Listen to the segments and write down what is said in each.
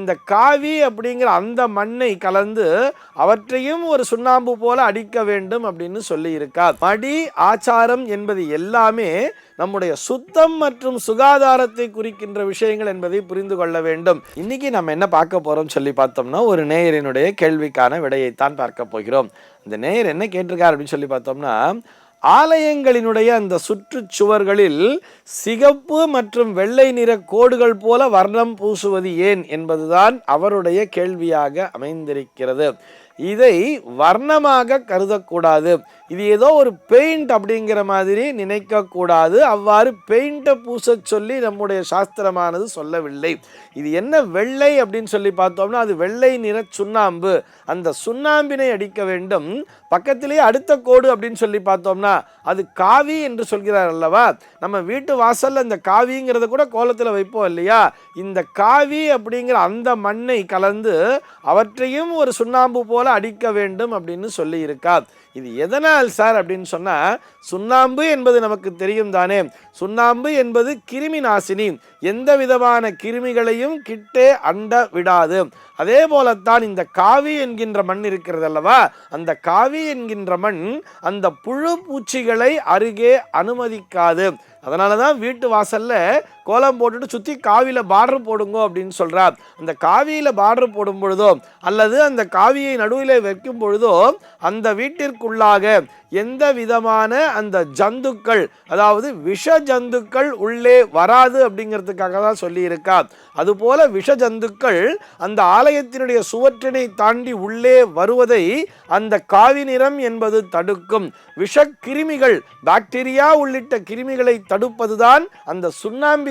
இந்த காவி அப்படிங்கிற அந்த மண்ணை கலந்து அவற்றையும் ஒரு சுண்ணாம்பு போல அடிக்க வேண்டும் அப்படின்னு சொல்லி இருக்கா மடி ஆச்சாரம் என்பது எல்லாமே நம்முடைய சுத்தம் மற்றும் சுகாதாரத்தை குறிக்கின்ற விஷயங்கள் என்பதை புரிந்து கொள்ள வேண்டும். இன்னைக்கு நம்ம என்ன பார்க்க போறோம் சொல்லி பார்த்தோம்னா ஒரு நேயரினுடைய கேள்விக்கான விடையைத்தான் பார்க்க போகிறோம். இந்த நேயர் என்ன கேட்டிருக்கார் அப்படின்னு சொல்லி பார்த்தோம்னா ஆலயங்களினுடைய அந்த சுற்றுச்சுவர்களில் சிகப்பு மற்றும் வெள்ளை நிற கோடுகள் போல வர்ணம் பூசுவது ஏன் என்பதுதான் அவருடைய கேள்வியாக அமைந்திருக்கிறது. இதை வர்ணமாக கருதக்கூடாது. இது ஏதோ ஒரு பெயிண்ட் அப்படிங்கிற மாதிரி நினைக்கக்கூடாது. அவ்வாறு பெயிண்ட்டை பூச சொல்லி நம்முடைய சாஸ்திரமானது சொல்லவில்லை. இது என்ன வெள்ளை அப்படின்னு சொல்லி பார்த்தோம்னா அது வெள்ளை நிற சுண்ணாம்பு. அந்த சுண்ணாம்பினை அடிக்க வேண்டும். பக்கத்திலேயே அடுத்த கோடு அப்படின்னு சொல்லி பார்த்தோம்னா அது காவி என்று சொல்கிறார் அல்லவா? நம்ம வீட்டு வாசலில் இந்த காவிங்கிறத கூட கோலத்தில் வைப்போம் இல்லையா? இந்த காவி அப்படிங்கிற அந்த மண்ணை கலந்து அவற்றையும் ஒரு சுண்ணாம்பு போல அடிக்க வேண்டும் அப்படின்னு சொல்லி இது எதனால் சார் அப்படின்னு சொன்னால் சுண்ணாம்பு என்பது நமக்கு தெரியும் தானே. சுண்ணாம்பு என்பது கிருமி நாசினி. எந்த விதமான கிருமிகளையும் கிட்டே அண்ட விடாது. அதே போலத்தான் இந்த காவி என்கின்ற மண் இருக்கிறது அல்லவா? அந்த காவி என்கின்ற மண் அந்த புழு பூச்சிகளை அருகே அனுமதிக்காது. அதனால தான் வீட்டு வாசலில் கோலம் போட்டுட்டு சுற்றி காவியில் பார்டர் போடுங்க அப்படின்னு சொல்கிறார் அந்த காவியில் பார்டர் போடும் பொழுதோ அல்லது அந்த காவியை நடுவில் வைக்கும் பொழுதோ அந்த வீட்டிற்குள்ளாக எந்த விதமான அந்த ஜந்துக்கள் அதாவது விஷ ஜந்துக்கள் உள்ளே வராது அப்படிங்கிறதுக்காக தான் சொல்லியிருக்கா அதுபோல விஷ ஜந்துக்கள் அந்த ஆலயத்தினுடைய சுவற்றினை தாண்டி உள்ளே வருவதை அந்த காவி நிறம் என்பது தடுக்கும். விஷ கிருமிகள் பாக்டீரியா உள்ளிட்ட கிருமிகளை தடுப்பதுதான் அந்த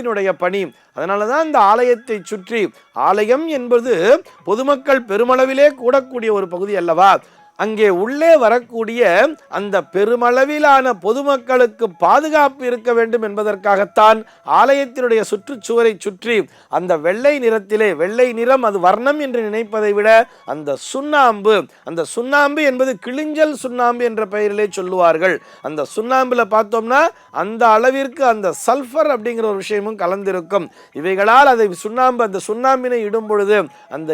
சுண்ணாம்பினுடைய பணி. அதனால தான் இந்த ஆலயத்தை சுற்றி ஆலயம் என்பது பொதுமக்கள் பெருமளவிலே கூடக்கூடிய ஒரு பகுதி அல்லவா? அங்கே உள்ளே வரக்கூடிய அந்த பெருமளவிலான பொதுமக்களுக்கு பாதுகாப்பு இருக்க வேண்டும் என்பதற்காகத்தான் ஆலயத்தினுடைய சுற்றுச்சுவரை சுற்றி அந்த வெள்ளை நிறத்திலே வெள்ளை நிறம் அது வர்ணம் என்று நினைப்பதை விட அந்த சுண்ணாம்பு அந்த சுண்ணாம்பு என்பது கிளிஞ்சல் சுண்ணாம்பு என்ற பெயரிலே சொல்லுவார்கள். அந்த சுண்ணாம்பில் பார்த்தோம்னா அந்த அளவிற்கு அந்த சல்ஃபர் அப்படிங்கிற ஒரு விஷயமும் கலந்திருக்கும். இவைகளால் அதை சுண்ணாம்பு அந்த சுண்ணாம்பினை இடும் பொழுது அந்த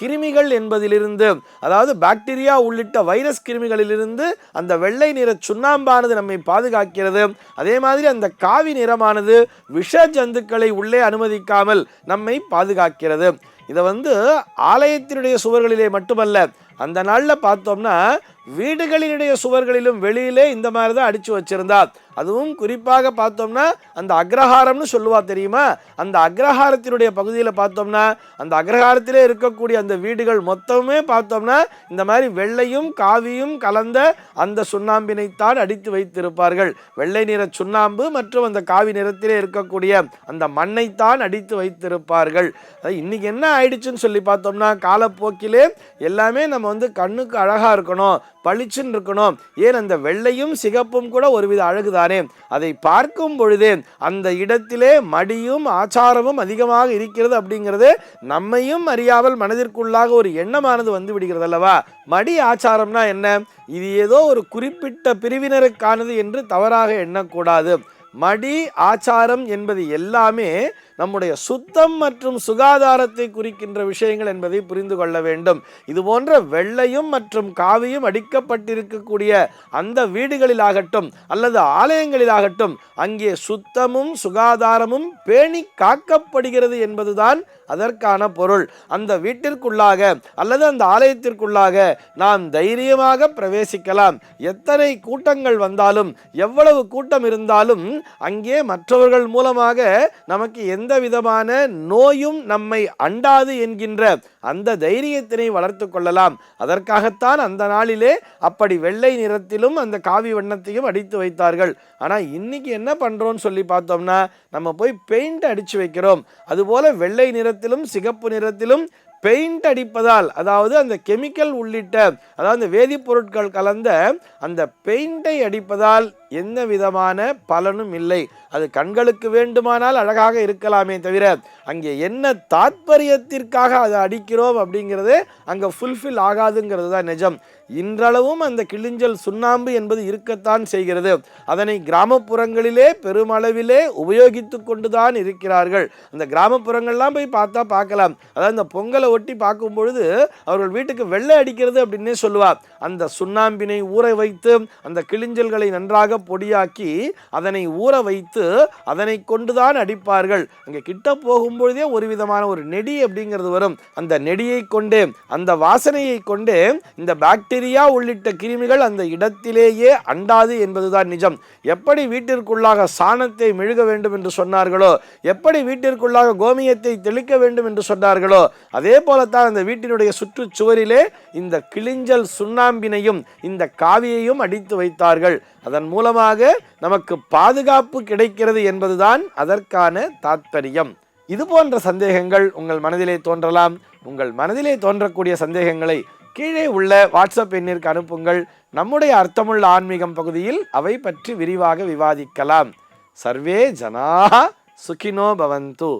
கிருமிகள் என்பதிலிருந்து அதாவது பாக்டீரியா உள்ளிட்ட வைரஸ் கிருமிகளிலிருந்து அந்த வெள்ளை நிற சுண்ணாம்பானது நம்மை பாதுகாக்கிறது. அதே மாதிரி அந்த காவி நிறமானது விஷ ஜந்துக்களை உள்ளே அனுமதிக்காமல் நம்மை பாதுகாக்கிறது. இதை வந்து ஆலயத்தினுடைய சுவர்களிலே மட்டுமல்ல அந்த நாளில் பார்த்தோம்னா வீடுகளினுடைய சுவர்களிலும் வெளியிலே இந்த மாதிரி தான் அடித்து வச்சுருந்தா அதுவும் குறிப்பாக பார்த்தோம்னா அந்த அக்ரஹாரம்னு சொல்லுவா தெரியுமா? அந்த அக்ரஹாரத்தினுடைய பகுதியில் பார்த்தோம்னா அந்த அக்ரஹாரத்திலே இருக்கக்கூடிய அந்த வீடுகள் மொத்தமே பார்த்தோம்னா இந்த மாதிரி வெள்ளையும் காவியும் கலந்த அந்த சுண்ணாம்பினைத்தான் அடித்து வைத்திருப்பார்கள். வெள்ளை நிற சுண்ணாம்பு மற்றும் அந்த காவி நிறத்திலே இருக்கக்கூடிய அந்த மண்ணைத்தான் அடித்து வைத்திருப்பார்கள். அது இன்னைக்கு என்ன ஆயிடுச்சுன்னு சொல்லி பார்த்தோம்னா காலப்போக்கிலே எல்லாமே நம்ம வந்து கண்ணுக்கு அழகாக இருக்கணும். பளிச்சுன்னு இருக்கணும். ஏன் அந்த வெள்ளையும் சிகப்பும் கூட ஒருவித அழகுதானே? அதை பார்க்கும் பொழுதே அந்த இடத்திலே மடியும் ஆச்சாரமும் அதிகமாக இருக்கிறது அப்படிங்கிறது நம்மையும் அறியாமல் மனதிற்குள்ளாக ஒரு எண்ணமானது வந்து விடுகிறது அல்லவா? மடி ஆச்சாரம்னா என்ன? இது ஏதோ ஒரு குறிப்பிட்ட பிரிவினருக்கானது என்று தவறாக எண்ணக்கூடாது. மடி ஆச்சாரம் என்பது எல்லாமே நம்முடைய சுத்தம் மற்றும் சுகாதாரத்தை குறிக்கின்ற விஷயங்கள் என்பதை புரிந்து கொள்ள வேண்டும். இது போன்ற வெள்ளையும் மற்றும் காவியும் அடிக்கப்பட்டிருக்கக்கூடிய அந்த வீடுகளிலாகட்டும் அல்லது ஆலயங்களிலாகட்டும் அங்கே சுத்தமும் சுகாதாரமும் பேணி காக்கப்படுகிறது என்பதுதான் அதற்கான பொருள். அந்த வீட்டிற்குள்ளாக அல்லது அந்த ஆலயத்திற்குள்ளாக நாம் தைரியமாக பிரவேசிக்கலாம். எத்தனை கூட்டங்கள் வந்தாலும் எவ்வளவு கூட்டம் இருந்தாலும் அங்கே மற்றவர்கள் மூலமாக நமக்கு எந்த விதமான நோயும் நம்மை அண்டாது என்கின்ற அந்த தைரியத்தினை வளர்த்து கொள்ளலாம். அதற்காகத்தான் அந்த நாளிலே அப்படி வெள்ளை நிறத்திலும் அந்த காவி வண்ணத்தையும் அடித்து வைத்தார்கள். ஆனால் இன்னைக்கு என்ன பண்ணுறோன்னு சொல்லி பார்த்தோம்னா நம்ம போய் பெயிண்ட் அடித்து வைக்கிறோம். அதுபோல் வெள்ளை நிறத்திலும் சிகப்பு நிறத்திலும் பெயிண்ட் அடிப்பதால் அதாவது அந்த கெமிக்கல் உள்ளிட்ட அதாவது வேதிப்பொருட்கள் கலந்த அந்த பெயிண்டை அடிப்பதால் எந்த விதமான பலனும் இல்லை. அது கண்களுக்கு வேண்டுமானால் அழகாக இருக்கலாமே தவிர அங்கே என்ன தாத்பரியத்திற்காக அதை அடிக்கிறோம் அப்படிங்கிறது அங்கே ஃபுல்ஃபில் ஆகாதுங்கிறது தான் நிஜம். இன்றளவும் அந்த கிளிஞ்சல் சுண்ணாம்பு என்பது இருக்கத்தான் செய்கிறது. அதனை கிராமப்புறங்களிலே பெருமளவிலே உபயோகித்து கொண்டுதான் இருக்கிறார்கள். அந்த கிராமப்புறங்கள்லாம் போய் பார்த்தா பார்க்கலாம். அதாவது இந்த பொங்கலை ஒட்டி பார்க்கும் பொழுது அவர்கள் வீட்டுக்கு வெள்ளை அடிக்கிறது அப்படின்னே சொல்லுவார் அந்த சுண்ணாம்பினை ஊற வைத்து அந்த கிளிஞ்சல்களை நன்றாக பொடியாக்கி அதனை ஊற வைத்து அதனை கொண்டுதான் அடிப்பார்கள். அங்கே கிட்ட போகும்பொழுதே ஒரு விதமான ஒரு நெடி அப்படிங்கிறது வரும். அந்த நெடியை கொண்டே அந்த வாசனையை கொண்டே இந்த பாக்டீரியா உள்ளிட்ட கிருமிகள் அந்த இடத்திலேயே அண்டாது என்பதுதான் நிஜம். எப்படி வீட்டிற்குள்ளாக சாணத்தை மெழுக வேண்டும் என்று சொன்னார்களோ எப்படி வீட்டிற்குள்ளாக கோமியத்தை தெளிக்க வேண்டும் என்று சொன்னார்களோ அதே போலத்தான் அந்த வீட்டினுடைய சுற்றுச்சுவரிலே இந்த கிளிஞ்சல் சுண்ணாம்பினையும் இந்த காவியையும் அடித்து வைத்தார்கள். அதன் மூலமாக நமக்கு பாதுகாப்பு கிடைக்கிறது என்பதுதான் அதற்கான தாத்பரியம். இது போன்ற சந்தேகங்கள் உங்கள் மனதிலே தோன்றலாம். உங்கள் மனதிலே தோன்றக்கூடிய சந்தேகங்களை கீழே உள்ள வாட்ஸ்அப் எண்ணிற்கு அனுப்புங்கள். நம்முடைய அர்த்தமுள்ள ஆன்மீகம் பகுதியில் அவை பற்றி விரிவாக விவாதிக்கலாம். சர்வே ஜனா சுகினோ பவந்து.